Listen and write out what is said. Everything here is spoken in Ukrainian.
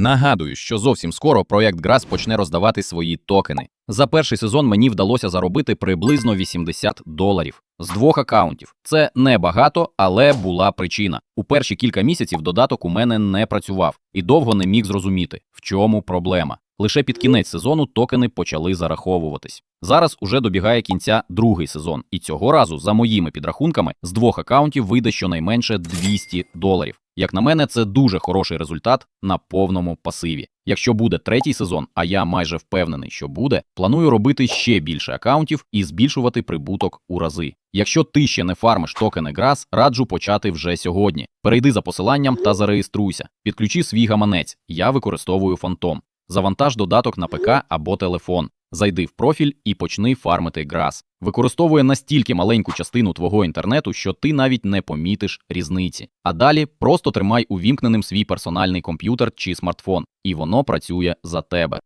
Нагадую, що зовсім скоро проект Грас почне роздавати свої токени. За перший сезон мені вдалося заробити приблизно 80 доларів з двох акаунтів. Це небагато, але була причина. У перші кілька місяців додаток у мене не працював і довго не міг зрозуміти, в чому проблема. Лише під кінець сезону токени почали зараховуватись. Зараз уже добігає кінця другий сезон, і цього разу, за моїми підрахунками, з двох акаунтів вийде щонайменше 200 доларів. Як на мене, це дуже хороший результат на повному пасиві. Якщо буде третій сезон, а я майже впевнений, що буде, планую робити ще більше акаунтів і збільшувати прибуток у рази. Якщо ти ще не фармиш токени Грас, раджу почати вже сьогодні. Перейди за посиланням та зареєструйся. Підключи свій гаманець. Я використовую фантом. Завантаж додаток на ПК або телефон. Зайди в профіль і почни фармити Грас. Використовує настільки маленьку частину твого інтернету, що ти навіть не помітиш різниці. А далі просто тримай увімкненим свій персональний комп'ютер чи смартфон, і воно працює за тебе.